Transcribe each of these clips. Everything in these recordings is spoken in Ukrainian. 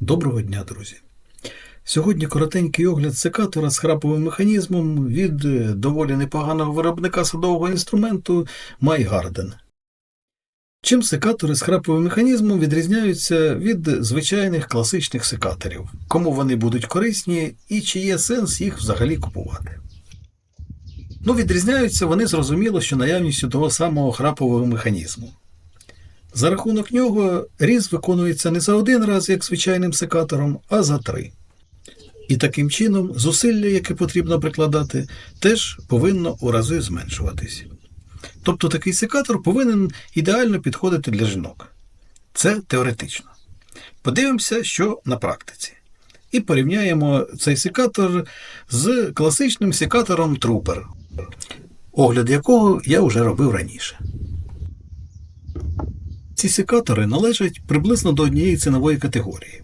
Доброго дня, друзі! Сьогодні коротенький огляд секатора з храповим механізмом від е, доволі непоганого виробника садового інструменту MyGarden. Чим секатори з храповим механізмом відрізняються від звичайних класичних секаторів, кому вони будуть корисні і чи є сенс їх взагалі купувати? Ну, відрізняються вони зрозуміло, що наявністю того самого храпового механізму. За рахунок нього різ виконується не за один раз, як звичайним секатором, а за три. І таким чином зусилля, яке потрібно прикладати, теж повинно у рази зменшуватись. Тобто такий секатор повинен ідеально підходити для жінок. Це теоретично. Подивимося, що на практиці. І порівняємо цей секатор з класичним секатором Trooper, огляд якого я вже робив раніше. Ці секатори належать приблизно до однієї цінової категорії.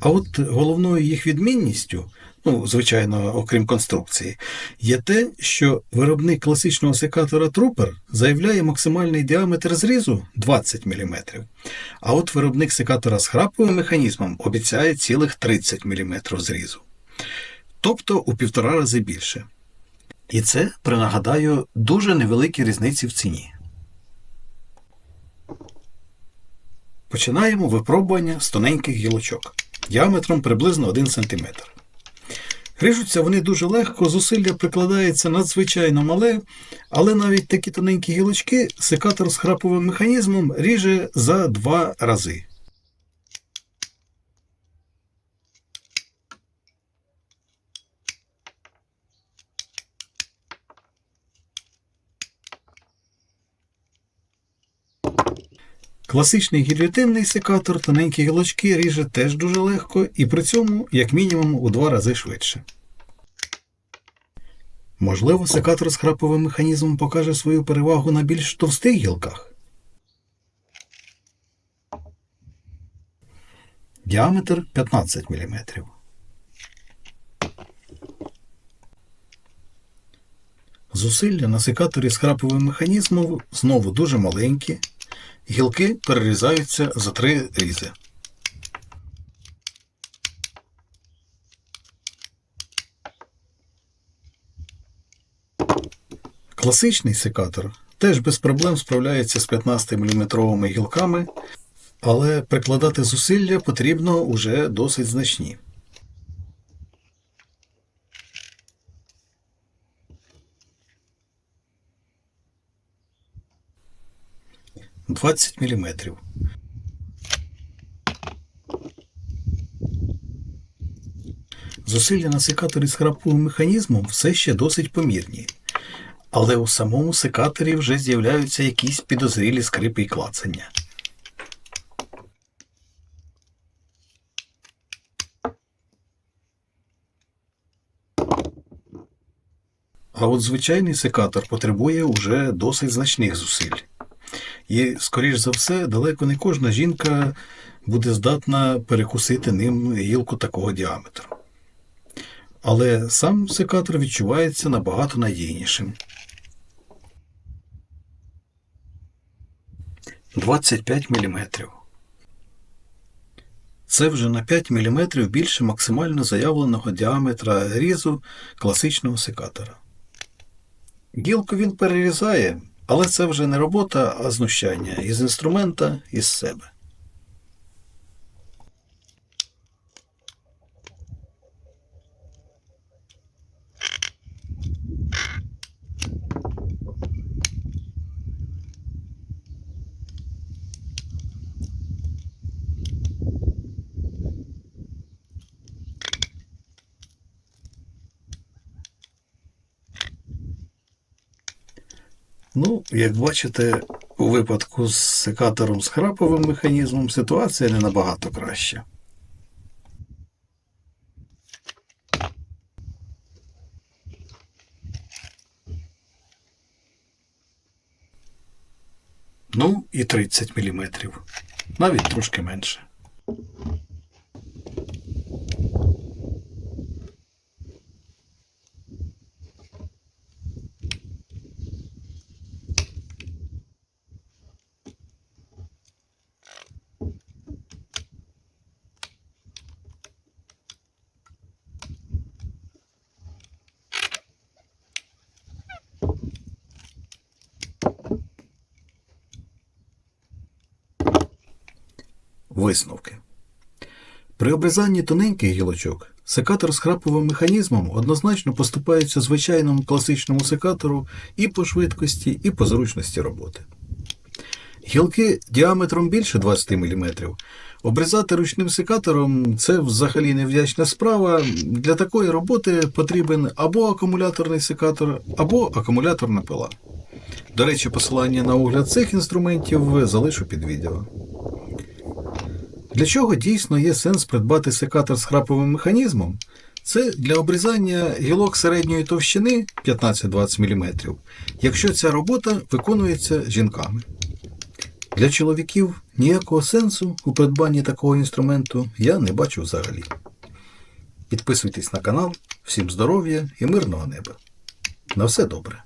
А от головною їх відмінністю, ну, звичайно, окрім конструкції, є те, що виробник класичного секатора Trooper заявляє максимальний діаметр зрізу 20 мм, а от виробник секатора з храповим механізмом обіцяє цілих 30 мм зрізу. Тобто у півтора рази більше. І це, принагадаю, дуже невеликі різниці в ціні. Починаємо випробування з тоненьких гілочок діаметром приблизно 1 см. Ріжуться вони дуже легко, зусилля прикладається надзвичайно мале, але навіть такі тоненькі гілочки секатор з храповим механізмом ріже за два рази. Класичний гільйотинний секатор тоненькі гілочки ріже теж дуже легко і при цьому, як мінімум, у два рази швидше. Можливо, секатор з храповим механізмом покаже свою перевагу на більш товстих гілках. Діаметр 15 мм. Зусилля на секаторі з храповим механізмом знову дуже маленькі. Гілки перерізаються за три різи. Класичний секатор теж без проблем справляється з 15-мм гілками, але прикладати зусилля потрібно уже досить значні. – 20 мм. Зусилля на секаторі з храповим механізмом все ще досить помірні, але у самому секаторі вже з'являються якісь підозрілі скрипи і клацання. А от звичайний секатор потребує уже досить значних зусиль. І, скоріш за все, далеко не кожна жінка буде здатна перекусити ним гілку такого діаметру. Але сам секатор відчувається набагато надійнішим. 25 мм. Це вже на 5 мм більше максимально заявленого діаметра різу класичного секатора. Гілку він перерізає, але це вже не робота, а знущання із інструмента, із себе. Ну, як бачите, у випадку з секатором з храповим механізмом ситуація не набагато краща. Ну, і 30 мм. Навіть трошки менше. Висновки. При обрізанні тоненьких гілочок секатор з храповим механізмом однозначно поступається звичайному класичному секатору і по швидкості, і по зручності роботи. Гілки діаметром більше 20 мм. Обрізати ручним секатором це взагалі невдячна справа. Для такої роботи потрібен або акумуляторний секатор, або акумуляторна пила. До речі, посилання на огляд цих інструментів залишу під відео. Для чого дійсно є сенс придбати секатор з храповим механізмом? Це для обрізання гілок середньої товщини 15-20 мм, якщо ця робота виконується жінками. Для чоловіків ніякого сенсу у придбанні такого інструменту я не бачу взагалі. Підписуйтесь на канал, всім здоров'я і мирного неба. На все добре!